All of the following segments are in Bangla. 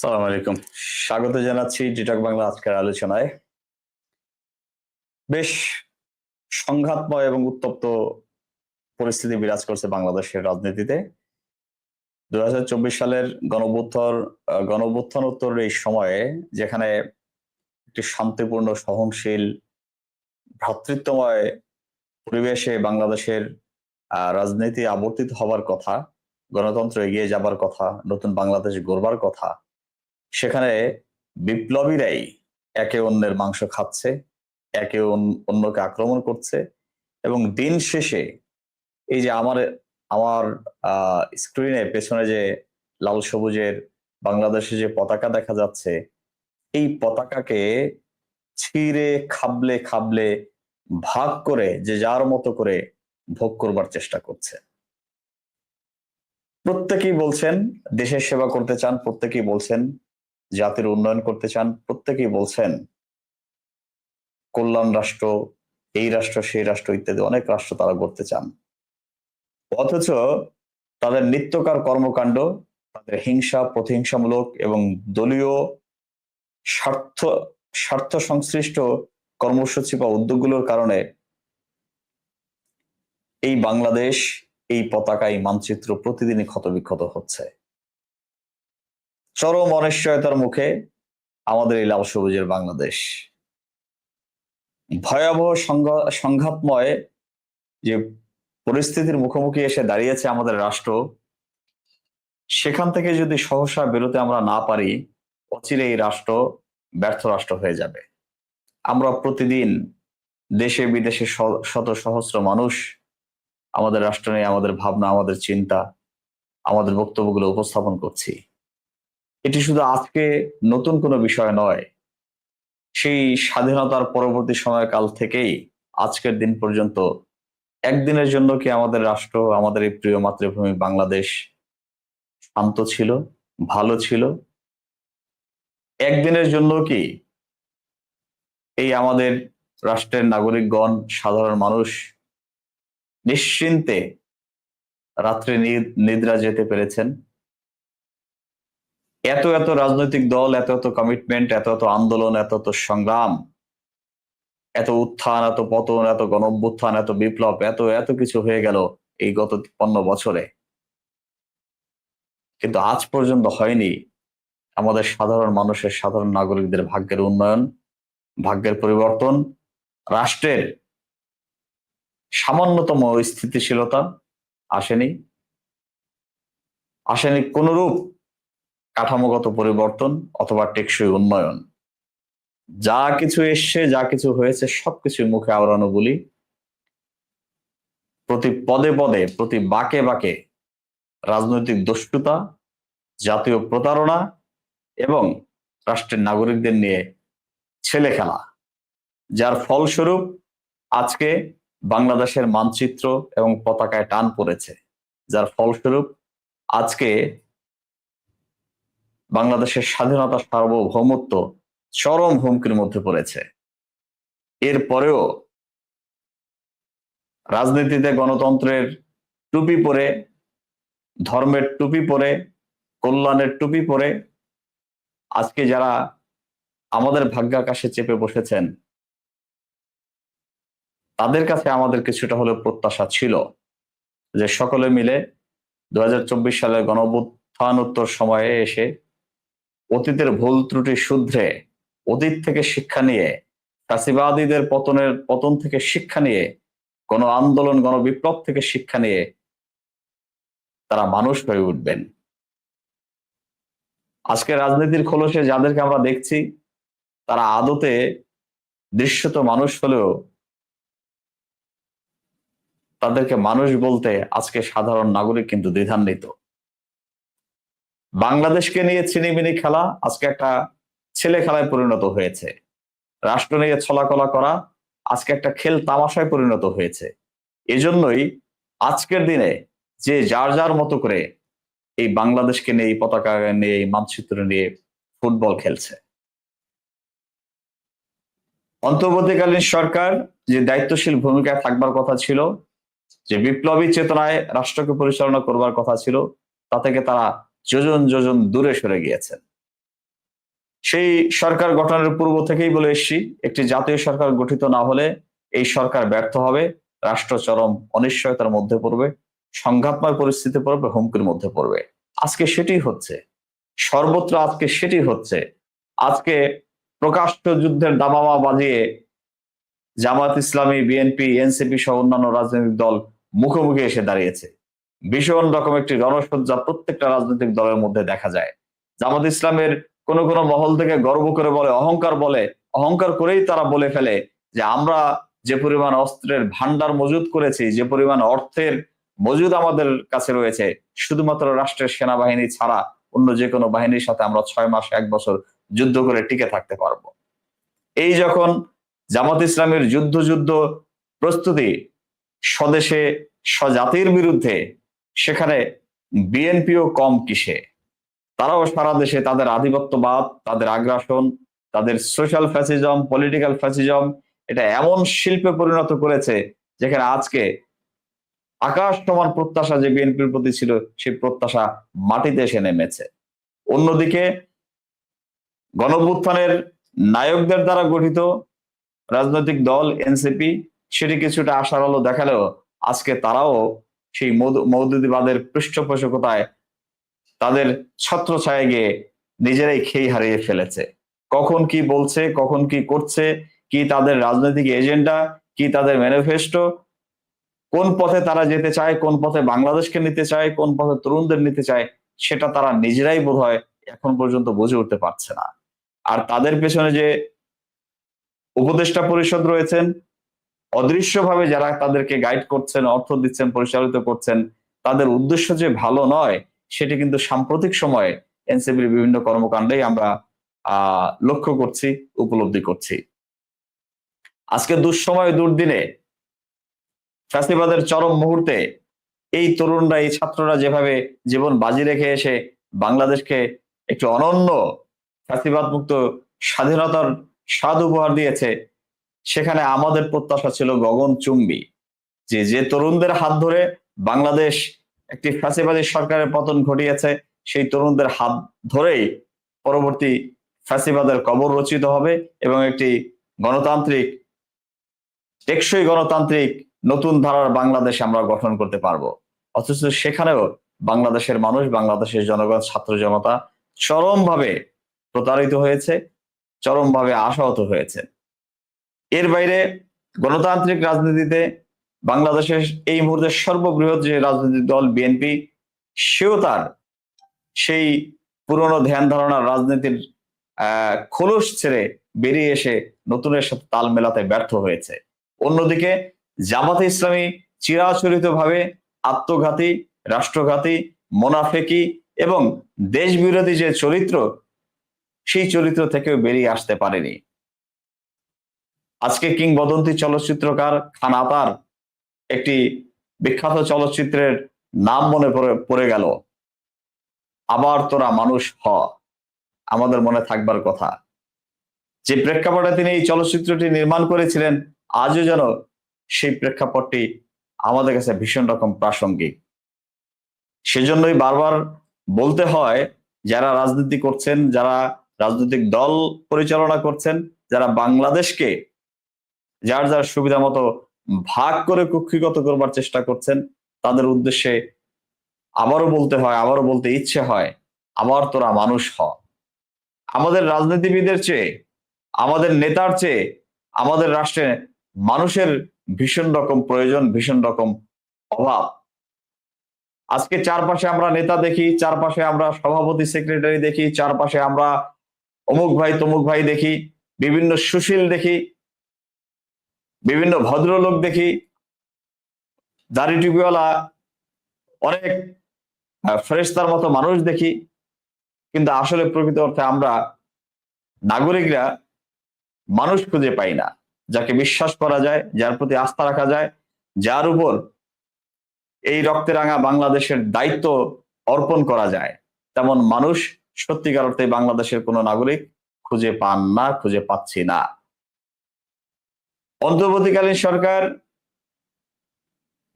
সালাম আলাইকুম। স্বাগত জানাচ্ছি ডিটক বাংলা আজকের আলোচনায়। বেশ সংঘাতময় এবং উত্তপ্ত পরিস্থিতি বিরাজ করছে বাংলাদেশের রাজনীতিতে। দু হাজার চব্বিশ সালের গণবুত্থর গণবুত্থান উত্তর এই সময়ে যেখানে একটি শান্তিপূর্ণ, সহনশীল, ভ্রাতৃত্বময় পরিবেশে বাংলাদেশের রাজনীতি আবর্তিত হবার কথা, গণতন্ত্র এগিয়ে যাবার কথা, নতুন বাংলাদেশ গড়বার কথা সেখানে বিপ্লবীরাই একে অন্যের মাংস খাচ্ছে, একে অন্যকে আক্রমণ করছে এবং দিন শেষে এই যে আমার আমার স্ক্রিনে পেছনে যে লাল সবুজের বাংলাদেশে যে পতাকা দেখা যাচ্ছে, এই পতাকাকে ছিঁড়ে, খাবলে খাবলে ভাগ করে যে যার মতো করে ভোগ করবার চেষ্টা করছে। প্রত্যেকেই বলছেন, দেশের সেবা করতে চান, প্রত্যেকেই বলছেন জাতির উন্নয়ন করতে চান, প্রত্যেকেই বলছেন, কল্যাণ রাষ্ট্র, এই রাষ্ট্র, সেই রাষ্ট্র ইত্যাদি অনেক রাষ্ট্র তারা করতে চান। অথচ তাদের নিত্যকার কর্মকাণ্ড, তাদের হিংসা, প্রতিহিংসামূলক এবং দলীয় স্বার্থ স্বার্থ সংশ্লিষ্ট কর্মসূচি বা উদ্যোগগুলোর কারণে এই বাংলাদেশ, এই পতাকা, এই মানচিত্র প্রতিদিনই ক্ষতবিক্ষত হচ্ছে। চরম অনিশ্চয়তার মুখে আমাদের এই লাল সবুজের বাংলাদেশ। ভয়াবহ সংঘা- সংঘাতময় যে পরিস্থিতির মুখোমুখি এসে দাঁড়িয়েছে আমাদের রাষ্ট্র, সেখান থেকে যদি সহসা বেরোতে আমরা না পারি, অচিরে এই রাষ্ট্র ব্যর্থ রাষ্ট্র হয়ে যাবে। আমরা প্রতিদিন দেশে বিদেশে শত সহস্র মানুষ আমাদের রাষ্ট্র নিয়ে আমাদের ভাবনা, আমাদের চিন্তা, আমাদের বক্তব্যগুলো উপস্থাপন করছি। এটি শুধু আজকে নতুন কোনো বিষয় নয়। সেই স্বাধীনতার পরবর্তী সময়কাল থেকেই আজকের দিন পর্যন্ত একদিনের জন্য কি আমাদের রাষ্ট্র, আমাদের এই প্রিয় মাতৃভূমি বাংলাদেশ শান্ত ছিল, ভালো ছিল? একদিনের জন্য কি এই আমাদের রাষ্ট্রের নাগরিকগণ, সাধারণ মানুষ নিশ্চিন্তে রাত্রে নিদ্রা যেতে পেরেছেন? এত এত রাজনৈতিক দল, এত এত কমিটমেন্ট এত এত আন্দোলন, এত এত সংগ্রাম, এত উত্থান, এত পতন, এত গণঅভ্যুত্থান, এত বিপ্লব, এত এত কিছু হয়ে গেল এই গত তিপ্পান্ন বছরে। কিন্তু আজ পর্যন্ত হয়নি আমাদের সাধারণ মানুষের, সাধারণ নাগরিকদের ভাগ্যের উন্নয়ন, ভাগ্যের পরিবর্তন, রাষ্ট্রের সামান্যতম স্থিতিশীলতা আসেনি। আসেনি কোনরূপ কাঠামোগত পরিবর্তন অথবা টেকসই উন্নয়ন। যা কিছু এসছে, যা কিছু হয়েছে সবকিছু মুখে আওড়ানো বলি প্রতি পদে পদে, প্রতি বাকে বাকে রাজনৈতিক দস্যুতা জাতীয় প্রতারণা এবং রাষ্ট্রের নাগরিকদের নিয়ে ছেলে খেলা। যার ফলস্বরূপ আজকে বাংলাদেশের মানচিত্র এবং পতাকায় টান পড়েছে। যার ফলস্বরূপ আজকে বাংলাদেশের স্বাধীনতা সার্বভৌমত্ব চরম হুমকির মধ্যে পড়েছে। এরপরেও রাজনীতিতে গণতন্ত্রের টুপি পরে, ধর্মের টুপি পরে, কল্যাণের টুপি পরে আজকে যারা আমাদের ভাগ্যাকাশে চেপে বসেছেন, তাদের কাছে আমাদের কিছুটা হলেও প্রত্যাশা ছিল যে সকলে মিলে দুই হাজার চব্বিশ সালের গণঅভ্যুত্থান উত্তর সময়ে এসে অতীতের ভুল ত্রুটি শুধরে অতীত থেকে শিক্ষা নিয়ে, ফ্যাসিবাদীদের পতনের, পতন থেকে শিক্ষা নিয়ে, গণ আন্দোলন গণবিপ্লব থেকে শিক্ষা নিয়ে তারা মানুষ হয়ে উঠবেন। আজকে রাজনীতির খোলসে যাদেরকে আমরা দেখছি, তারা আদতে দৃশ্যত মানুষ হলেও তাদেরকে মানুষ বলতে আজকে সাধারণ নাগরিক কিন্তু দ্বিধান্বিত। বাংলাদেশকে নিয়ে ছিনিমিনি খেলা আজকে একটা ছেলে খেলায় পরিণত হয়েছে। রাষ্ট্র নিয়ে ছলাকলা করা আজকে একটা খেল তামাশায় পরিণত হয়েছে। এজন্যই আজকের দিনে যে যার যার মতো করে এই বাংলাদেশকে নিয়ে, এই পতাকা নিয়ে, এই মানচিত্র নিয়ে ফুটবল খেলছে। অন্তর্বর্তীকালীন সরকার যে দায়িত্বশীল ভূমিকায় থাকবার কথা ছিল, যে বিপ্লবী চেতনায় রাষ্ট্রকে পরিচালনা করবার কথা ছিল, তা থেকে তারা যোজন যোজন দূরে সরে গিয়েছেন। সেই সরকার গঠনের পূর্ব থেকেই বলে এসছি, একটি জাতীয় সরকার গঠিত না হলে এই সরকার ব্যর্থ হবে, রাষ্ট্র চরম অনিশ্চয়তার মধ্যে পড়বে, সংঘাতময় পরিস্থিতি পড়বে, হুমকির মধ্যে পড়বে। আজকে সেটি হচ্ছে, সর্বত্র আজকে সেটি হচ্ছে, আজকে প্রকাশ্য যুদ্ধের দামামা বাজিয়ে জামাত ইসলামী, বিএনপি, এনসিপি সহ অন্যান্য রাজনৈতিক দল মুখোমুখি এসে দাঁড়িয়েছে। ভীষণ রকম একটি রণসজ্জা প্রত্যেকটা রাজনৈতিক দলের মধ্যে দেখা যায়। জামাত ইসলামের কোন কোন মহল থেকে গর্ব করে বলে, অহংকার বলে, অহংকার করেই তারা বলে ফেলে যে আমরা যে পরিমাণ অস্ত্রের ভান্ডার মজুদ করেছি, যে পরিমাণ অর্থের মজুদ আমাদের কাছে রয়েছে, শুধুমাত্র রাষ্ট্রের সেনাবাহিনী ছাড়া অন্য যে কোনো বাহিনীর সাথে আমরা ছয় মাস, এক বছর যুদ্ধ করে টিকে থাকতে পারব। এই যখন জামাত ইসলামের যুদ্ধ যুদ্ধ প্রস্তুতি স্বদেশে, স্বজাতির বিরুদ্ধে সেখানে বিএনপিও কম কিসে? তারাও সারা দেশে তাদের আধিপত্যবাদ, তাদের আগ্রাসন, তাদের সোশ্যাল ফ্যাসিজম, পলিটিক্যাল ফ্যাসিজম, এটা এমন শিল্পে পরিণত করেছে যেখানে আজকে আকাশ সমান প্রত্যাশা যে বিএনপির প্রতি ছিল, সেই প্রত্যাশা মাটিতে এসে নেমেছে। অন্যদিকে গণভ্যুত্থানের নায়কদের দ্বারা গঠিত রাজনৈতিক দল এনসিপি, সেটি কিছুটা আশার আলো দেখালেও আজকে তারাও সেই মৌদুদিবাদের পৃষ্ঠপোষকতায় তাদের ছত্র ছায় গিয়ে নিজেরাই খেই হারিয়ে ফেলেছে। কখন কি বলছে, কখন কি করছে, কি তাদের রাজনৈতিক এজেন্ডা, কি তাদের ম্যানিফেস্টো, কোন পথে তারা যেতে চায়, কোন পথে বাংলাদেশকে নিতে চায়, কোন পথে তরুণদের নিতে চায়, সেটা তারা নিজেরাই বোধ হয় এখন পর্যন্ত বুঝে উঠতে পারছে না। আর তাদের পেছনে যে উপদেষ্টা পরিষদ রয়েছেন অদৃশ্যভাবে যারা তাদেরকে গাইড করছেন, অর্থ দিচ্ছেন, পরিচালিত করছেন, তাদের উদ্দেশ্য যে ভালো নয়, সেটি কিন্তু সাম্প্রতিক সময়ে এনসিপির বিভিন্ন কর্মকাণ্ডেই আমরা লক্ষ্য করছি, উপলব্ধি করছি। আজকে দুঃসময় দুর্দিনে ফ্যাসিবাদের চরম মুহূর্তে এই তরুণরা, এই ছাত্ররা যেভাবে জীবন বাজি রেখে এসে বাংলাদেশকে একটি অনন্য ফ্যাসিবাদ মুক্ত স্বাধীনতার স্বাদ উপহার দিয়েছে সেখানে আমাদের প্রত্যাশা ছিল গগন চুম্বি। যে যে তরুণদের হাত ধরে বাংলাদেশ একটি ফ্যাসিবাদী সরকারের পতন ঘটিয়েছে, সেই তরুণদের হাত ধরেই পরবর্তী ফ্যাসিবাদের কবর রচিত হবে এবং একটি গণতান্ত্রিক, টেকসই গণতান্ত্রিক নতুন ধারার বাংলাদেশ আমরা গঠন করতে পারব। অথচ সেখানেও বাংলাদেশের মানুষ, বাংলাদেশের জনগণ, ছাত্র জনতা চরমভাবে প্রতারিত হয়েছে, চরমভাবে আশাহত হয়েছে। এর বাইরে গণতান্ত্রিক রাজনীতিতে বাংলাদেশের এই মুহূর্তে সর্ববৃহৎ যে রাজনৈতিক দল বিএনপি সেও তার সেই পুরনো ধ্যান ধারণার রাজনীতির খোলস ছেড়ে বেরিয়ে এসে নতুনের সাথে তাল মেলাতে ব্যর্থ হয়েছে। অন্যদিকে জামাতে ইসলামী চিরাচরিত ভাবে আত্মঘাতী, রাষ্ট্রঘাতী, মোনাফেকি এবং দেশ বিরোধী যে চরিত্র, সেই চরিত্র থেকেও বেরিয়ে আসতে পারেনি। আজকে কিংবদন্তি চলচ্চিত্রকার খান আতার একটি বিখ্যাত চলচ্চিত্রের নাম মনে পড়ে গেল। আবার তোরা মানুষ হ। আমাদের মনে থাকবার কথা। যে প্রেক্ষাপটে তিনি এই চলচ্চিত্রটি নির্মাণ করেছিলেন, আজও যেন সেই প্রেক্ষাপটটি আমাদের কাছে ভীষণ রকম প্রাসঙ্গিক। সেজন্যই বারবার বলতে হয়, যারা রাজনীতি করছেন, যারা রাজনৈতিক দল পরিচালনা করছেন, যারা বাংলাদেশকে যার যার সুবিধা মতো ভাগ করে কক্ষিগত করবার চেষ্টা করছেন, তাদের উদ্দেশ্যে আবারও বলতে হয়, আবারও বলতে ইচ্ছে হয়, আবার তোরা মানুষ হ। আমাদের রাজনীতিবিদের চেয়ে, আমাদের নেতার চেয়ে, আমাদের রাষ্ট্রে মানুষের ভীষণ রকম প্রয়োজন, ভীষণ রকম অভাব। আজকে চারপাশে আমরা নেতা দেখি, চারপাশে আমরা সভাপতি, সেক্রেটারি দেখি, চারপাশে আমরা অমুক ভাই, তমুক ভাই দেখি, বিভিন্ন সুশীল দেখি বিভিন্ন ভদ্রলোক দেখি, দাড়ি টুপিওয়ালা, অনেক ফ্রেস্তার মতো মানুষ দেখি, কিন্তু আসলে প্রকৃত অর্থে আমরা নাগরিকরা মানুষ খুঁজে পাই না, যাকে বিশ্বাস করা যায়, যার প্রতি আস্থা রাখা যায়, যার উপর এই রক্তে রাঙা বাংলাদেশের দায়িত্ব অর্পণ করা যায়। তেমন মানুষ সত্যিকার অর্থে বাংলাদেশের কোনো নাগরিক খুঁজে পান না, খুঁজে পাচ্ছি না। অন্তর্বর্তীকালীন সরকার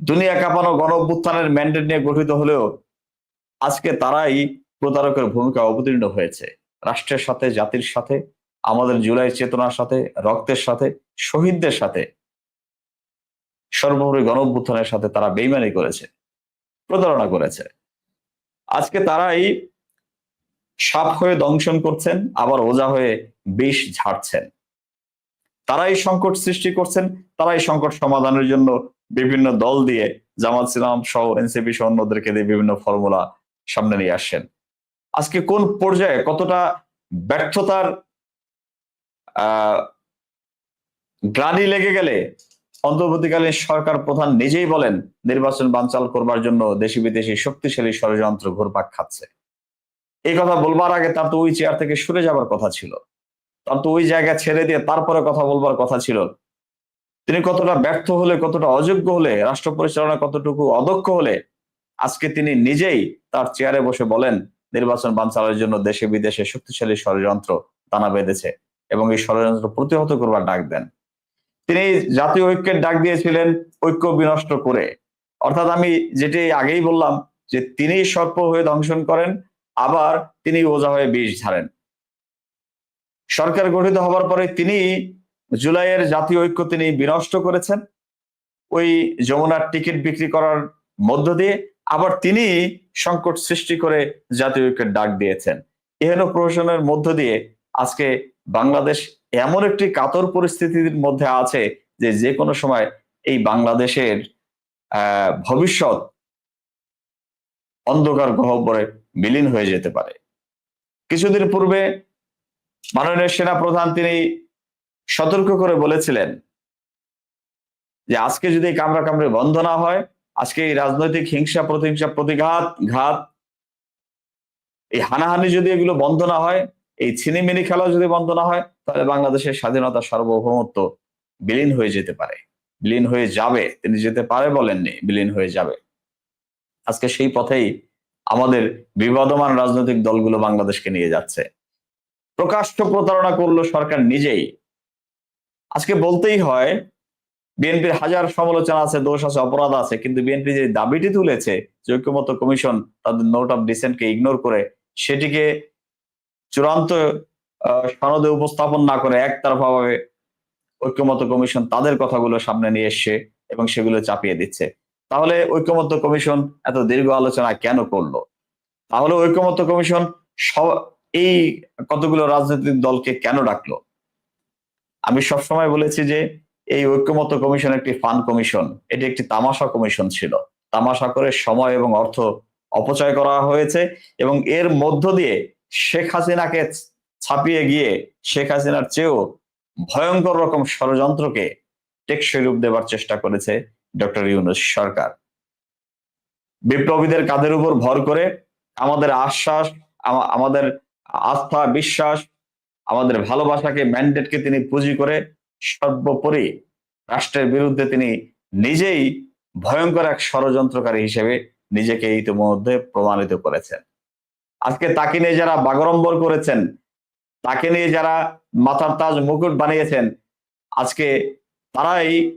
দুনিয়া কাঁপানো গণ অভ্যুত্থানের ম্যান্ডেট নিয়ে গঠিত হলেও আজকে তারাই প্রতারকের ভূমিকা অবতীর্ণ হয়েছে। রাষ্ট্রের সাথে, জাতির সাথে, আমাদের জুলাই চেতনার সাথে, রক্তের সাথে, শহীদদের সাথে সর্বোপরি গণ অভ্যুত্থানের সাথে তারা বেইমানি করেছে, প্রতারণা করেছে। আজকে তারাই সাপ হয়ে দংশন করছেন, আবার ওজা হয়ে বিষ ঝাড়ছেন। তারাই সংকট সৃষ্টি করছেন, তারাই সংকট সমাধানের জন্য বিভিন্ন দল দিয়ে জামাত ইসলাম সহ এনসিপি সহ অন্যদেরকে দিয়ে বিভিন্ন ফর্মুলা সামনে নিয়ে আসছেন। আজকে কোন পর্যায়ে কতটা ব্যর্থতার গ্লানি লেগে গেলে অন্তর্বর্তীকালীন সরকার প্রধান নিজেই বলেন, নির্বাচন বানচাল করবার জন্য দেশি বিদেশি শক্তিশালী ষড়যন্ত্র ঘুরপাক খাচ্ছে। এই কথা বলবার আগে তার তো ওই চেয়ার থেকে সরে যাবার কথা ছিল। তো ওই জায়গা ছেড়ে দিয়ে তারপরে কথা বলবার কথা ছিল। তিনি কতটা ব্যর্থ হলে, কতটা অযোগ্য হলে, রাষ্ট্র পরিচালনা কতটুকু অদক্ষ হলে, আজকে তিনি নিজেই তার চেয়ারে বসে বলেন, নির্বাচন বানচালের জন্য দেশে বিদেশে শক্তিশালী ষড়যন্ত্র দানা বেঁধেছে এবং এই ষড়যন্ত্র প্রতিহত করবার ডাক দেন। তিনি জাতীয় ঐক্যের ডাক দিয়েছিলেন, ঐক্য বিনষ্ট করে। অর্থাৎ আমি যেটি আগেই বললাম যে, তিনি সর্প হয়ে দংশন করেন, আবার তিনি ওজা হয়ে বিষ ঝাড়েন। সরকার গঠিত হবার পরে তিনি জুলাইয়ের জাতীয় ঐক্য তিনি বিনষ্ট করেছেন। ওই যমুনার টিকিট বিক্রি করার মধ্য দিয়ে আবার তিনি সংকট সৃষ্টি করে জাতীয় ঐক্যের ডাক দিয়েছেন। এহেন প্রশাসনের মধ্য দিয়ে আজকে বাংলাদেশ এমন একটি কাতর পরিস্থিতির মধ্যে আছে যে যে কোনো সময় এই বাংলাদেশের ভবিষ্যৎ অন্ধকার গহ্বরে বিলীন হয়ে যেতে পারে। কিছুদিন পূর্বে মাননীয় সেনা প্রধান তিনি সতর্ক করে বলেছিলেন যে আজকে যদি কামড়া কামড়ে বন্ধ না হয়, আজকে এই রাজনৈতিক হিংসা, প্রতিহিংসা, প্রতিঘাত, ঘাত, এই হানাহানি যদি এগুলো বন্ধ না হয়, এই ছিনিমিনি খেলা যদি বন্ধ না হয়, তাহলে বাংলাদেশের স্বাধীনতা সার্বভৌমত্ব বিলীন হয়ে যেতে পারে। বিলীন হয়ে যাবে। তিনি যেতে পারে বলেননি, বিলীন হয়ে যাবে। আজকে সেই পথেই আমাদের বিবাদমান রাজনৈতিক দলগুলো বাংলাদেশকে নিয়ে যাচ্ছে। প্রকাশ্য প্রতারণা করল সরকার নিজেই। আজকে বলতেই হয়, বিএনপির হাজার সমালোচনা আছে, দোষ আছে, অপরাধ আছে, কিন্তু বিএনপি যে দাবিটি তুলেছে যে ঐক্যমত কমিশন তাদের নোট অফ ডিসেন্টকে ইগনোর করে সেটিকে চূড়ান্ত সনদে উপস্থাপন না করে একতরফাভাবে ঐক্যমত কমিশন তাদের কথাগুলো সামনে নিয়ে এসছে এবং সেগুলো চাপিয়ে দিচ্ছে। তাহলে ঐক্যমত্য কমিশন এত দীর্ঘ আলোচনা কেন করল? তাহলে ঐক্যমত্য কমিশন এই কতগুলো রাজনৈতিক দলকে কেন ডাকলো? আমি সবসময় বলেছি যে এই ঐক্যমত্য কমিশন একটি ফান কমিশন। এটি একটি তামাশা কমিশন ছিল। তামাশা করে সময় এবং অর্থ অপচয় করা হয়েছে এবং এর মধ্য দিয়ে শেখ হাসিনাকে ছাপিয়ে গিয়ে শেখ হাসিনার চেয়েও ভয়ঙ্কর রকম ষড়যন্ত্রকে টেকসই রূপ দেবার চেষ্টা করেছে ডক্টর ইউনুস সরকার। বিপ্লবীদের কাঁধের উপর ভর করে আমাদের আশ্বাস আমাদের আস্থা, বিশ্বাস, আমাদের ভালোবাসাকে ম্যান্ডেটকে তিনি পুঁজি করে সর্বোপরি রাষ্ট্রের বিরুদ্ধে তিনি নিজেই ভয়ঙ্কর এক ষড়যন্ত্রকারী হিসেবে নিজেকে ইতিমধ্যে প্রমাণিত করেছেন। আজকে তাকে নিয়ে যারা বাগরম্বর করেছেন, তাকে নিয়ে যারা মাথার তাজ মুকুট বানিয়েছেন, আজকে তারাই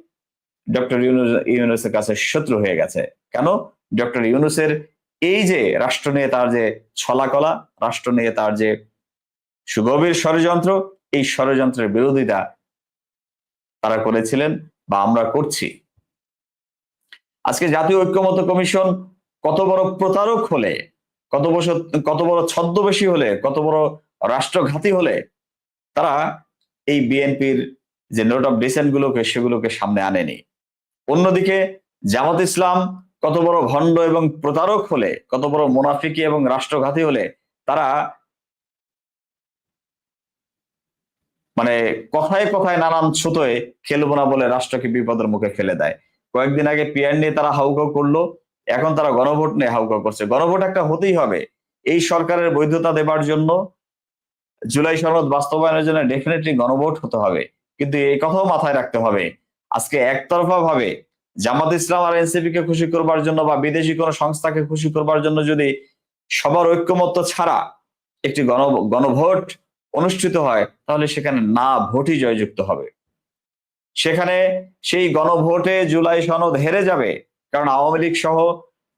ডক্টর ইউনুস, ইউনুসের কাছে শত্রু হয়ে গেছে। কেন? ডক্টর ইউনুসের এই যে রাষ্ট্র নিয়ে তার যে ছলাকলা, রাষ্ট্র নিয়ে তার যে সুগভীর ষড়যন্ত্র, এই ষড়যন্ত্রের বিরোধিতা তারা করেছিলেন বা আমরা করছি। আজকে জাতীয় ঐক্যমত কমিশন কত বড় প্রতারক হলে, কত বছর কত বড় ছদ্মবেশী হলে, কত বড় রাষ্ট্রঘাতী হলে, তারা এই বিএনপির যে নোট অফ ডিসেন্ট গুলোকে সেগুলোকে সামনে আনেনি। অন্যদিকে জামাত ইসলাম কত বড় ভণ্ড এবং প্রতারক হলে, কত বড় মোনাফিকি এবং রাষ্ট্রঘাতী হলে তারা মানে কথায় কথায় নানান ছুতোয় খেলব না বলে রাষ্ট্রকে বিপদের মুখে ফেলে দেয়। কয়েকদিন আগে পিয়ার নিয়ে তারা হাউকাউ করল, এখন তারা গণভোট নিয়ে হাউকাউ করছে। গণভোট একটা হতেই হবে। এই সরকারের বৈধতা দেবার জন্য জুলাই সনদ বাস্তবায়নের জন্য ডেফিনেটলি গণভোট হতে হবে। কিন্তু এই কথাও মাথায় রাখতে হবে। আজকে একতরফা ভাবে জামাত ইসলাম আর এনসিপি কে খুশি করবার জন্য বা বিদেশি কোনো সংস্থাকে খুশি করবার জন্য যদি সবার ঐক্যমত্য ছাড়া একটি গণ, গণভোট অনুষ্ঠিত হয়, তাহলে সেখানে না ভোটই জয়যুক্ত হবে। সেখানে সেই গণভোটে জুলাই সনদ হেরে যাবে, কারণ আওয়ামী লীগ সহ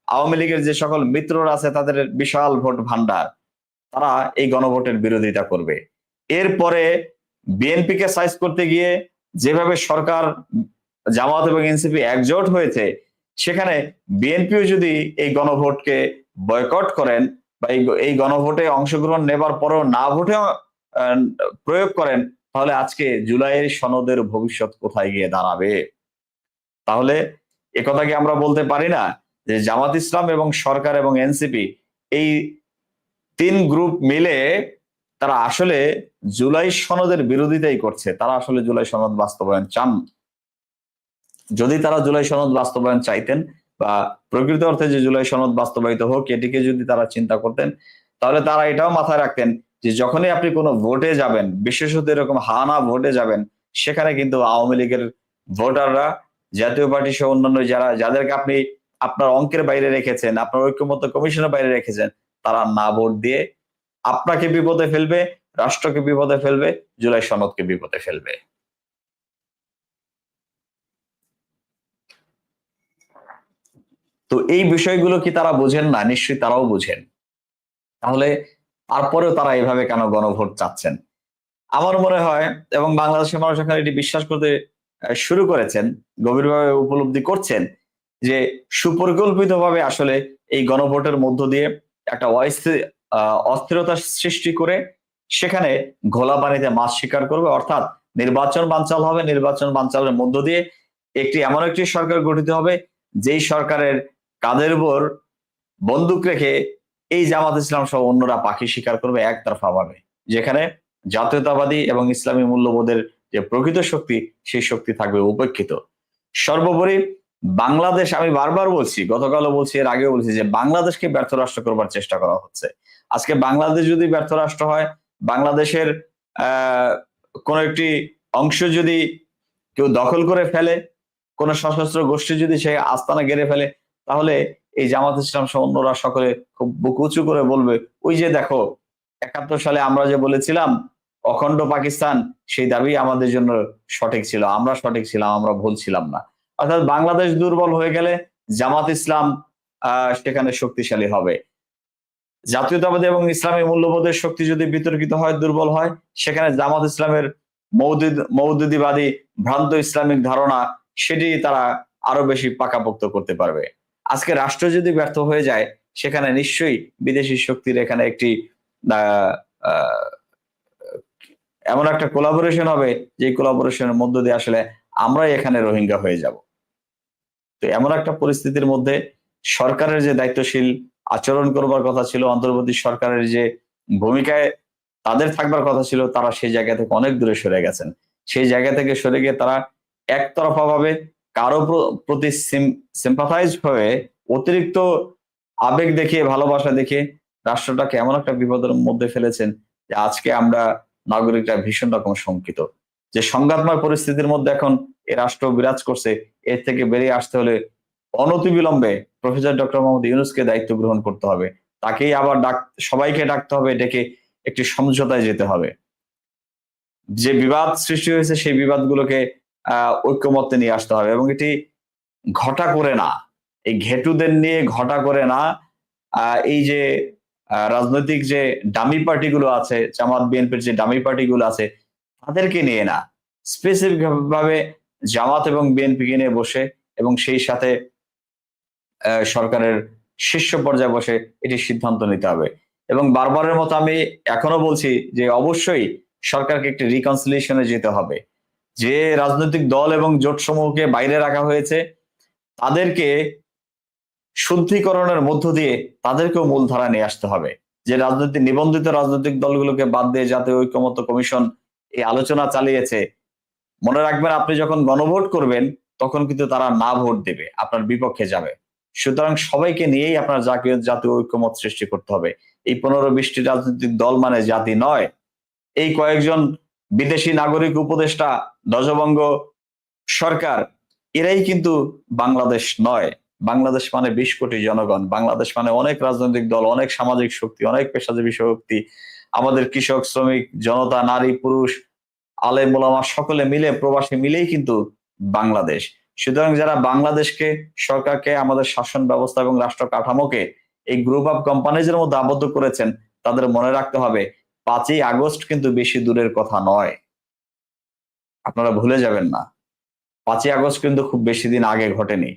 আওয়ামী লীগের যে সকল মিত্ররা আছে, তাদের বিশাল ভোট ভান্ডার তারা এই গণভোটের বিরোধিতা করবে। এরপরে বিএনপিকে সাইজ করতে গিয়ে যেভাবে সরকার জামাত এবং এনসিপি একজোট হয়েছে, সেখানে বিএনপিও যদি এই গণভোটকে বয়কট করেন বা এই- গণভোটে অংশগ্রহণ নেবার পরেও না ভোটে প্রয়োগ করেন, তাহলে আজকে জুলাইয়ের সনদের ভবিষ্যৎ কোথায় গিয়ে দাঁড়াবে? তাহলে একথা কি আমরা বলতে পারি না যে জামাত ইসলাম এবং সরকার এবং এনসিপি এই তিন গ্রুপ মিলে তারা আসলে জুলাই সনদের বিরোধিতাই করছে, তারা আসলে জুলাই সনদ বাস্তবায়ন চান যদি তারা জুলাই সনদ বাস্তবায়ন চাইতেন বা প্রকৃত অর্থে যে জুলাই সনদ বাস্তবায়িত হোক, এটিকে যদি তারা চিন্তা করতেন, তাহলে তারা এটাও মাথায় রাখতেন যে যখনই আপনি কোনো ভোটে যাবেন, বিশেষত এরকম হানা ভোটে যাবেন, সেখানে কিন্তু আওয়ামী লীগের ভোটাররা, জাতীয় পার্টি সহ অন্যান্য যারা, যাদেরকে আপনি আপনার অঙ্কের বাইরে রেখেছেন, আপনার ঐক্যমত কমিশনের বাইরে রেখেছেন, তারা না ভোট দিয়ে আপনাকে বিপদে ফেলবে, রাষ্ট্রকে বিপদে ফেলবে, জুলাই সনদকে বিপদে ফেলবে। তো এই বিষয়গুলো কি তারা বোঝেন না? নিশ্চয়ই তারাও বুঝেন। তাহলে তারপরেও তারা এভাবে কেন গণভোট চাচ্ছেন? আমার মনে হয় এবং বাংলাদেশের মানুষ এখন এটি বিশ্বাস করতে শুরু করেছেন, গভীরভাবে উপলব্ধি করছেন যে সুপরিকল্পিতভাবে আসলে এই গণভোটের মধ্য দিয়ে একটা অস্থিরতা সৃষ্টি করে সেখানে ঘোলা পানিতে মাছ শিকার করবে। অর্থাৎ নির্বাচন বানচাল হবে। নির্বাচন বানচালের মধ্য দিয়ে একটি, এমন একটি সরকার গঠিত হবে, যেই সরকারের কাদের উপর বন্দুক রেখে এই জামাত ইসলাম সহ অন্যরা পাখি শিকার করবে একতরফা ভাবে। যেখানে জাতীয়তাবাদী এবং ইসলামী মূল্যবোধের যে প্রকৃত শক্তি, সেই শক্তি থাকবে উপেক্ষিত। সর্বোপরি বাংলাদেশ, আমি বারবার বলছি, গতকালও বলছি, এর আগেও বলছি যে বাংলাদেশকে ব্যর্থ রাষ্ট্র করবার চেষ্টা করা হচ্ছে। আজকে বাংলাদেশ যদি ব্যর্থ রাষ্ট্র হয়, বাংলাদেশের কোন একটি অংশ যদি কেউ দখল করে ফেলে, কোন সশস্ত্র গোষ্ঠী যদি সে আস্তানা গেড়ে ফেলে তাহলে এই জামাত ইসলাম সহ অন্যরা সকলে খুব বুক উঁচু করে বলবে, ওই যে দেখো, একাত্তর সালে আমরা যে বলেছিলাম, অখণ্ড পাকিস্তান, সেই দাবি আমাদের জন্য সঠিক ছিল। আমরা সঠিক ছিলাম, আমরা ভুল ছিলাম না। অর্থাৎ বাংলাদেশ দুর্বল হয়ে গেলে জামাত ইসলাম সেখানে শক্তিশালী হবে। জাতীয়তাবাদী এবং ইসলামী মূল্যবোধের শক্তি যদি বিতর্কিত হয়, দুর্বল হয়, সেখানে জামাত ইসলামের মৌদুদ, মৌদুদিবাদী ভ্রান্ত ইসলামিক ধারণা, সেটি তারা আরও বেশি পাকাপোক্ত করতে পারবে। আজকে রাষ্ট্র যদি ব্যর্থ হয়ে যায়, সেখানে নিশ্চয়ই বিদেশি শক্তির এখানে একটি এমন একটা কোলাবোরেশন হবে যে কোলাবোরেশনের মধ্য দিয়ে আসলে আমরাই এখানে রোহিঙ্গা হয়ে যাব। তো এমন একটা পরিস্থিতির মধ্যে সরকারের যে দায়িত্বশীল আচরণ করবার কথা ছিল, অন্তর্বর্তী সরকারের যে ভূমিকায় তাদের থাকবার কথা ছিল, তারা সেই জায়গা থেকে অনেক দূরে সরে গেছেন। সেই জায়গা থেকে সরে গিয়ে তারা একতরফা ভাবে কারও প্র- প্রতি সিম্পাথাইজ হয়ে অতিরিক্ত আবেগ দেখিয়ে, ভালোবাসা দেখে রাষ্ট্রটাকে এমন একটা বিপদের মধ্যে ফেলেছেন যে আজকে আমরা নাগরিকরা ভীষণ রকম শঙ্কিত। যে সংঘাতময় পরিস্থিতির মধ্যে এখন এ রাষ্ট্র বিরাজ করছে, এর থেকে বেরিয়ে আসতে হলে অনতিবিলম্বে প্রফেসর ডক্টর মোহাম্মদ ইউনুসকে দায়িত্ব গ্রহণ করতে হবে। তাকেই আবার ডাক, সবাইকে ডাকতে হবে ডেকে একটি সমঝোতায় যেতে হবে। যে বিবাদ সৃষ্টি হয়েছে, সেই বিবাদগুলোকে ঐক্যমত্যে নিয়ে আসতে হবে এবং এটি ঘটা করে না। এই ঘেটুদের নিয়ে ঘটা করে না। এই যে রাজনৈতিক যে ডামি পার্টিগুলো আছে, জামাত, বিএনপির যে ডামি পার্টিগুলো আছে, তাদেরকে নিয়ে না। স্পেসিফিক ভাবে জামাত এবং বিএনপিকে নিয়ে বসে এবং সেই সাথে সরকারের শীর্ষ পর্যায়ে বসে এটি সিদ্ধান্ত নিতে হবে। এবং বারবারের মতো আমি এখনও বলছি যে অবশ্যই সরকারকে একটি রিকনসিলিয়েশনে যেতে হবে। যে রাজনৈতিক দল এবং জোট সমূহকে বাইরে রাখা হয়েছে, তাদেরকে শুদ্ধিকরণের মধ্য দিয়ে তাদেরকেও মূলধারা নিয়ে আসতে হবে। যে রাজনৈতিক, নিবন্ধিত রাজনৈতিক দলগুলোকে বাদ দিয়ে জাতীয় ঐক্যমত্য কমিশন এই আলোচনা চালিয়েছে, মনে রাখবেন আপনি যখন গণভোট করবেন, তখন কিন্তু তারা না ভোট দেবে, আপনার বিপক্ষে যাবে। সুতরাং সবাইকে নিয়েই আপনার জাতীয় জাতীয় ঐক্যমত সৃষ্টি করতে হবে। এই পনেরো বিশটি রাজনৈতিক দল মানে জাতি নয়। এই কয়েকজন বিদেশি নাগরিক উপদেষ্টা, ধ্বজভঙ্গ সরকার, এরাই কিন্তু বাংলাদেশ নয়। বাংলাদেশ মানে বিশ কোটি জনগণ। বাংলাদেশ মানে অনেক রাজনৈতিক দল, অনেক সামাজিক শক্তি, অনেক পেশাজীবী শক্তি। আমাদের কৃষক, শ্রমিক, জনতা, নারী, পুরুষ আলে মোলামা সকলে মিলে, প্রবাসী মিলেই কিন্তু বাংলাদেশ। সুতরাং যারা বাংলাদেশকে, সরকারকে, আমাদের শাসন ব্যবস্থা এবং রাষ্ট্র কাঠামোকে এই গ্রুপ অফ কোম্পানিজের মধ্যে আবদ্ধ করেছেন, তাদের মনে রাখতে হবে পাঁচই আগস্ট কিন্তু বেশি দূরের কথা নয়। আপনারা ভুলে যাবেন না। পাঁচই আগস্ট কিন্তু খুব বেশি দিন আগে ঘটেনি।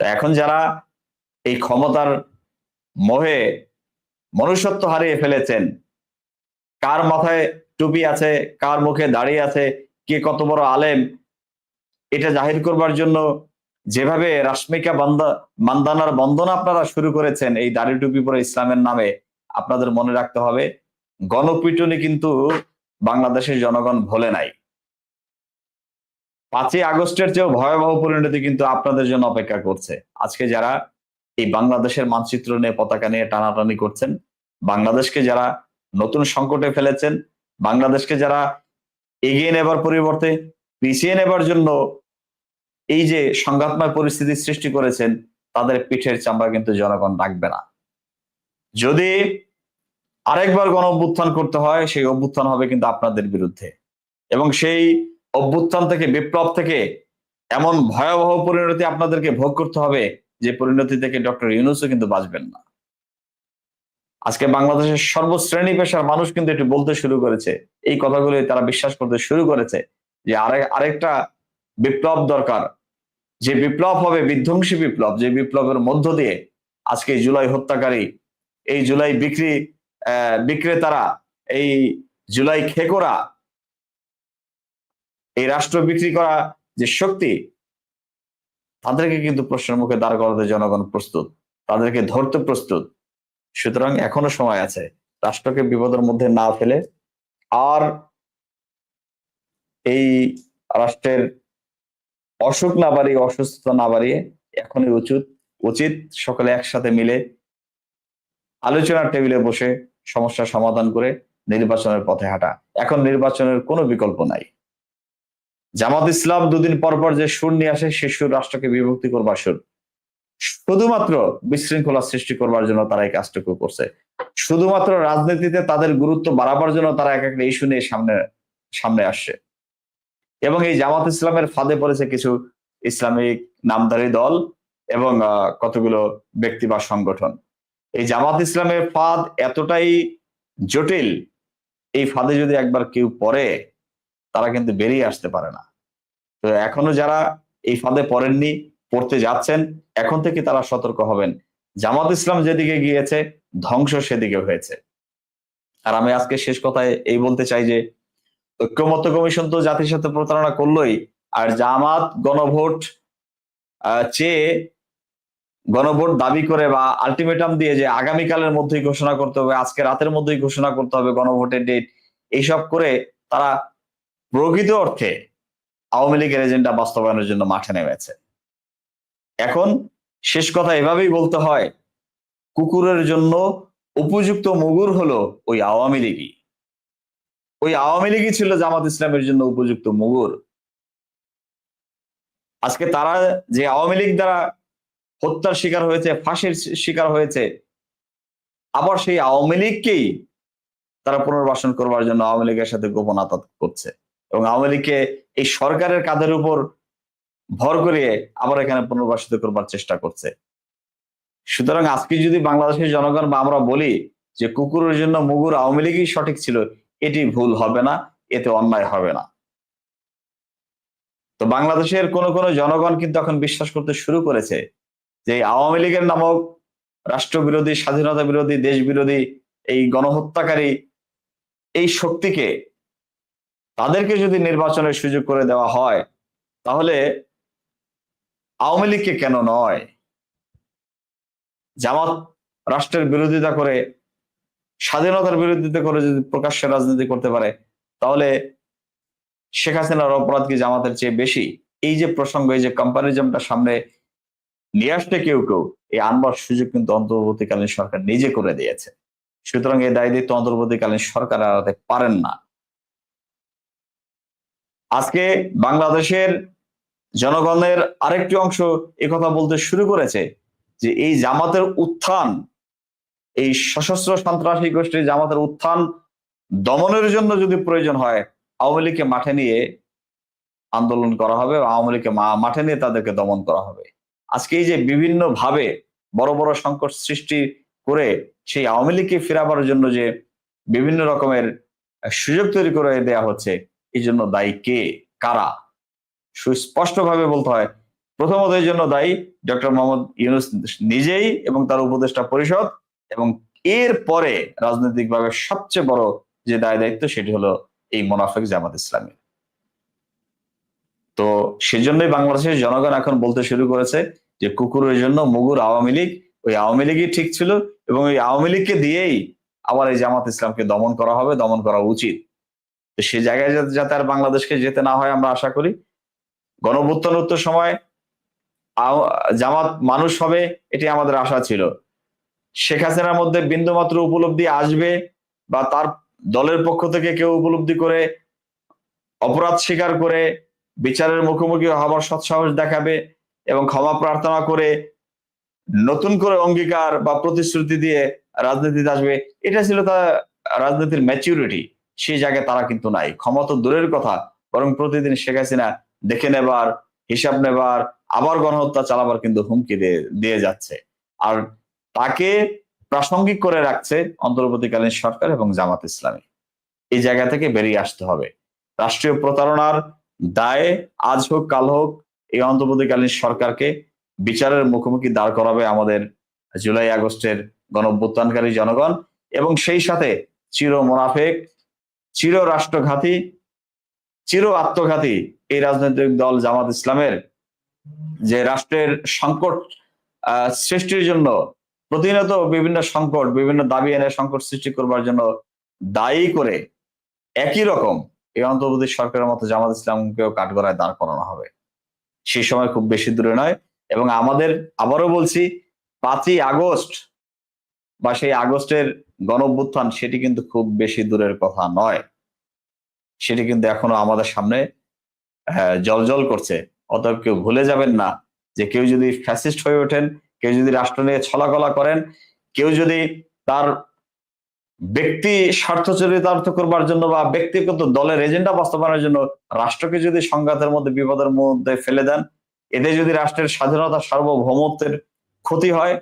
তো এখন যারা এই ক্ষমতার মোহে মনুষ্যত্ব হারিয়ে ফেলেছেন, কার মাথায় টুপি আছে, কার মুখে দাঁড়িয়ে আছে, কে কত বড় আলেম, এটা জাহির করবার জন্য যেভাবে রাশ্মিকা বান্দা, মান্দানার বন্দনা আপনারা শুরু করেছেন এই দাড়ি টুপি পরে ইসলামের নামে, আপনাদের মনে রাখতে হবে গণপিটুনি কিন্তু বাংলাদেশের জনগণ ভোলে নাই। পাঁচই আগস্টের চেয়েও ভয়াবহ পরিণতি কিন্তু আপনাদের জন্য অপেক্ষা করছে। আজকে যারা এই বাংলাদেশের মানচিত্র নিয়ে পতাকা নিয়ে টানাটানি করছেন, বাংলাদেশকে যারা নতুন সংকটে ফেলেছেন, বাংলাদেশকে যারা এগিয়ে নেবার পরিবর্তে পিছিয়ে নেবার জন্য এই যে সংঘাতময় পরিস্থিতি সৃষ্টি করেছেন, তাদের পিঠের চামড়া কিন্তু জনগণ রাখবে না। যদি আরেকবার গণ অভ্যুত্থান করতে হয়, সেই অভ্যুত্থান হবে কিন্তু আপনাদের বিরুদ্ধে। এবং সেই অভ্যুত্থান থেকে, বিপ্লব থেকে এমন ভয়াবহ পরিণতি আপনাদেরকে ভোগ করতে হবে, যে পরিণতি থেকে ডক্টর ইউনুসও কিন্তু বাঁচবেন না। আজকে বাংলাদেশের সর্বশ্রেণী পেশার মানুষ কিন্তু একটু বলতে শুরু করেছে। এই কথাগুলো তারা বিশ্বাস করতে শুরু করেছে যে আরেক আরেকটা বিপ্লব দরকার। যে বিপ্লব হবে বিধ্বংসী বিপ্লব, যে বিপ্লবের মধ্য দিয়ে আজকে জুলাই হত্যাকারী, এই জুলাই বিক্রি বিক্রেতারা, এই জুলাই খেকোরা, এই রাষ্ট্র বিক্রি করা যে শক্তি, তাদেরকে কিন্তু প্রশ্নের মুখে দাঁড় করাতে জনগণ প্রস্তুত, তাদেরকে ধরতে প্রস্তুত। সুতরাং এখনও সময় আছে, রাষ্ট্রকে বিপদের মধ্যে না ফেলে আর এই রাষ্ট্রের অসুখ না বাড়িয়ে, অসুস্থতা না বাড়িয়ে এখনই উচিত উচিত সকলে একসাথে মিলে আলোচনার টেবিলে বসে সমস্যার সমাধান করে নির্বাচনের পথে হাঁটা। এখন নির্বাচনের কোনো বিকল্প নাই। জামাত ইসলাম দুদিন পর পর যে সুর নিয়ে আসে, সে সুর রাষ্ট্রকে বিভক্তি করবার সুর। শুধুমাত্র বিশৃঙ্খলা সৃষ্টি করবার জন্য তারা এই কাজটুকু করছে। শুধুমাত্র রাজনীতিতে তাদের গুরুত্ব বাড়াবার জন্য তারা এক একটা ইস্যু নিয়ে সামনে সামনে আসছে। এবং এই জামাত ইসলামের ফাঁদে পড়েছে কিছু ইসলামিক নামধারী দল এবং কতগুলো ব্যক্তি বা সংগঠন। এই জামাত ইসলামের ফাঁদ এতটাই জটিল, এই ফাঁদে যদি একবার কেউ পড়ে, তারা কিন্তু বেরিয়ে আসতে পারে না। তো এখনও যারা এই ফাঁদে পড়েননি, পড়তে যাচ্ছেন, এখন থেকে তারা সতর্ক হবেন। জামাত ইসলাম যেদিকে গিয়েছে, ধ্বংস সেদিকে হয়েছে। আর আমি আজকে শেষ কথায় এই বলতে চাই যে, ঐক্যমত্য কমিশন তো জাতির সাথে প্রতারণা করলোই, আর জামাত গণভোট চেয়ে গণভোট দাবি করে বা আলটিমেটাম দিয়ে যে আগামীকালের মধ্যেই ঘোষণা করতে হবে, আজকে রাতের মধ্যেই ঘোষণা করতে হবে গণভোটের ডেট এইসব করে তারা প্রকৃত অর্থে আওয়ামী লীগের এজেন্ডা বাস্তবায়নের জন্য মাঠে নেমেছে। এখন শেষ কথা এভাবেই বলতে হয়, কুকুরের জন্য উপযুক্ত মুগুর হলো ওই আওয়ামী লীগই। ওই আওয়ামী লীগই ছিল জামাত ইসলামের জন্য উপযুক্ত মুগুর। আজকে তারা যে আওয়ামী লীগ দ্বারা হত্যার শিকার হয়েছে, ফাঁসির শিকার হয়েছে। আবার সেই আওয়ামী লীগকেই তারা পুনর্বাসন করবার জন্য আওয়ামী লীগের সাথে গোপন আতাত করছে। এবং আওয়ামী লীগকে এই সরকারের কাঁধের উপর ভর করিয়ে আবার এখানে পুনর্বাসিত করবার চেষ্টা করছে। সুতরাং আজকে যদি বাংলাদেশের জনগণ বা আমরা বলি যে কুকুরের জন্য মুগুর আওয়ামী লীগই সঠিক ছিল, এটি ভুল হবে না, এতে অন্যায় হবে না। তো বাংলাদেশের কোন কোন জনগণ কিন্তু এখন বিশ্বাস করতে শুরু করেছে যে আওয়ামী লীগের নামক রাষ্ট্রবিরোধী, স্বাধীনতা বিরোধী দেশ বিরোধী এই গণহত্যাকারী এই শক্তিকে তাদেরকে যদি নির্বাচনের সুযোগ করে দেওয়া হয়, তাহলে আওয়ামী লীগকে কেন নয়? জামাত রাষ্ট্রের বিরোধিতা করে, স্বাধীনতার বিরোধিতা করে যদি প্রকাশ্যে রাজনীতি করতে পারে, তাহলে শেখ হাসিনার অপরাধ কি জামাতের চেয়ে বেশি? এই যে প্রসঙ্গ, এই যে কম্পারিজমটা সামনে নিয়ে আসতে কেউ কেউ এই আনবার সুযোগ কিন্তু অন্তর্বর্তীকালীন সরকার নিজে করে দিয়েছে। সুতরাং এই দায় দায়িত্ব অন্তর্বর্তীকালীন সরকার এড়াতে পারেন না। আজকে বাংলাদেশের জনগণের আরেকটি অংশ কথা বলতে শুরু করেছে যে এই জামাতের উত্থান, এই সশস্ত্র সন্ত্রাসী গোষ্ঠীর জামাতের উত্থান দমনের জন্য যদি প্রয়োজন হয়, আওয়ামী লীগকে মাঠে নিয়ে আন্দোলন করা হবে আওয়ামী লীগকে মাঠে নিয়ে তাদেরকে দমন করা হবে। আজকে এই যে বিভিন্ন ভাবে বড় বড় সংকট সৃষ্টি করে সেই আওয়ামী লীগকে ফেরাবার জন্য যে বিভিন্ন রকমের সুযোগ তৈরি করে দেয়া হচ্ছে, এই জন্য দায়ী কে? কারা? সুস্পষ্টভাবে বলতে হয়, প্রথমত এই জন্য দায়ী ডক্টর মোহাম্মদ ইউনুস নিজেই এবং তার উপদেষ্টা পরিষদ এবং এর পরে রাজনৈতিকভাবে সবচেয়ে বড় যে দায় দায়িত্ব সেটি হলো এই মোনাফেক জামাত ইসলামী সেজন্যই বাংলাদেশের জনগণ এখন বলতে শুরু করেছে যে কুকুরের জন্য মুগুর আওয়ামী লীগ, ওই আওয়ামী লীগই ঠিক ছিল এবং ওই আওয়ামী লীগকে দিয়েই আবার এই জামাত ইসলামকে দমন করা হবে, দমন করা উচিত। তো সে জায়গায় যাতে- আর বাংলাদেশকে যেতে না হয় আমরা আশা করি। গণভুত্থানোত্তর সময় জামাত মানুষ হবে, এটি আমাদের আশা ছিল। শেখ হাসিনার মধ্যে বিন্দুমাত্র উপলব্ধি আসবে বা তার দলের পক্ষ থেকে কেউ উপলব্ধি করে অপরাধ স্বীকার করে বিচারের মুখোমুখি হবার সৎসাহস দেখাবে এবং ক্ষমা প্রার্থনা করে নতুন করে অঙ্গীকার বা প্রতিশ্রুতি দিয়ে রাজনীতিতে আসবে। এটা ছিল তার রাজনীতির ম্যাচিউরিটি সেই জায়গায় তারা কিন্তু নাই। ক্ষমা তো দূরের কথা, বরং প্রতিদিন শেখ হাসিনা দেখে নেবার, হিসাব নেবার, আবার গণহত্যা চালাবার কিন্তু হুমকি দিয়ে দিয়ে যাচ্ছে। আর তাকে প্রাসঙ্গিক করে রাখছে অন্তর্বর্তীকালীন সরকার এবং জামাত ইসলামী। এই জায়গা থেকে বেরিয়ে আসতে হবে। রাষ্ট্রীয় প্রতারণার দায়ে আজ হোক, কাল হোক, এই অন্তর্বর্তীকালীন সরকারকে বিচারের মুখোমুখি দাঁড় করাবে আমাদের জুলাই আগস্টের গণঅভ্যুত্থানকারী জনগণ এবং সেই সাথে চির মোনাফেক, চির রাষ্ট্রঘাতী, চির আত্মঘাতী এই রাজনৈতিক দল জামাত ইসলামের যে রাষ্ট্রের সংকট সৃষ্টির জন্য প্রতিনিয়ত বিভিন্ন সংকট, বিভিন্ন দাবি এনে সংকট সৃষ্টি করবার জন্য দায়ী করে একই রকম এই অন্তর্বর্তী সরকারের মতো জামাত ইসলামকেও কাঠগড়ায় দাঁড় করানো হবে। সেই সময় খুব বেশি দূরে নয় এবং আমাদের আবারও বলছি, পাঁচই আগস্ট বা সেই আগস্টের গণঅভ্যুত্থান সেটি কিন্তু খুব বেশি দূরের কথা নয়। সেটি কিন্তু এখনও আমাদের সামনে জল জল করছে। অতএব কেউ ভুলে যাবেন না যে কেউ যদি ফ্যাসিস্ট হয়ে ওঠেন, কেউ যদি রাষ্ট্র নিয়ে ছলাকলা করেন, কেউ যদি তার ব্যক্তি স্বার্থ চরিতার্থ করবার জন্য বা ব্যক্তিগত দলের এজেন্ডা বাস্তবায়নের জন্য রাষ্ট্রকে যদি সংঘাতের মধ্যে, বিপদের মধ্যে ফেলে দেন, এতে যদি রাষ্ট্রের স্বাধীনতা সার্বভৌমত্বের ক্ষতি হয়,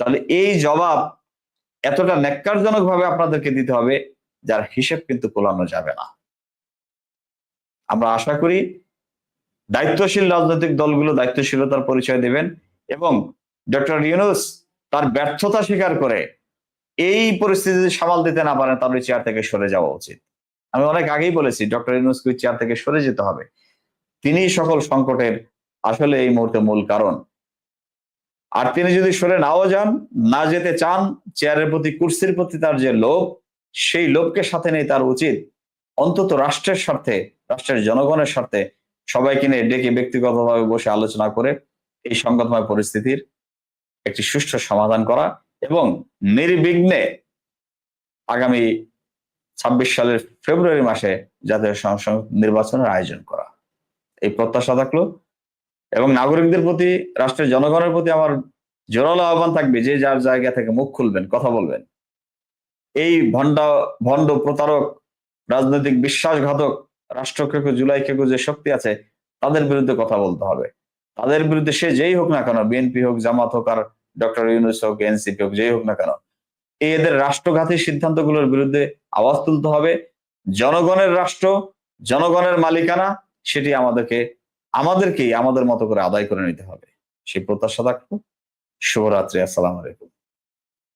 তাহলে এই জবাব এতটা ন্যাক্কারজনক ভাবে আপনাদেরকে দিতে হবে, যার হিসেব কিন্তু কোলানো যাবে না। আমরা আশা করি দায়িত্বশীল রাজনৈতিক দলগুলো দায়িত্বশীলতার পরিচয় দেবেন এবং ডক্টর ইউনুস তার ব্যর্থতা স্বীকার করে এই পরিস্থিতি সামাল দিতে না পারেন তাহলে চেয়ার থেকে সরে যাওয়া উচিত। আমি অনেক আগেই বলেছি ডক্টর ইউনুসকে চেয়ার থেকে সরে যেতে হবে। তিনি সকল সংকটের আসলে এই মুহূর্তে মূল কারণ। আর তিনি যদি সরে নাও যান, না যেতে চান চেয়ারের প্রতি, কুর্সির প্রতি তার যে লোভ, সেই লোভকে সাথে নেই তার উচিত অন্তত রাষ্ট্রের স্বার্থে, রাষ্ট্রের জনগণের স্বার্থে সবাইকে নিয়ে ডেকে ব্যক্তিগতভাবে বসে আলোচনা করে এই সংকটময় পরিস্থিতির একটি সুষ্ঠু সমাধান করা। এবং নির্বিঘ্নে আগামী ছাব্বিশ সালের ফেব্রুয়ারি মাসে জাতীয় সংসদ নির্বাচনের আয়োজন করা। এই প্রত্যাশা থাকল এবং নাগরিকদের প্রতি, রাষ্ট্রের জনগণের প্রতি আমার জোরালো আহ্বান থাকবে যে যার জায়গা থেকে মুখ খুলবেন, কথা বলবেন। এই ভণ্ড ভণ্ড প্রতারক, রাজনৈতিক বিশ্বাসঘাতক রাষ্ট্র খেকো জুলাই খেকো যে শক্তি আছে, তাদের বিরুদ্ধে কথা বলতে হবে। তাদের বিরুদ্ধে সে যেই হোক না কেন, বিএনপি হোক, জামাত হোক আর ডক্টর ইউনুস হোক, এনসিপি হোক, যেই হোক না কেন, এদের রাষ্ট্রঘাতী সিদ্ধান্তগুলোর বিরুদ্ধে আওয়াজ তুলতে হবে। জনগণের রাষ্ট্র, জনগণের মালিকানা, সেটি আমাদেরকে, আমাদেরকেই আমাদের মতো করে আদায় করে নিতে হবে। সেই প্রত্যাশা থাকব শুভরাত্রি, আসসালাম আলাইকুম।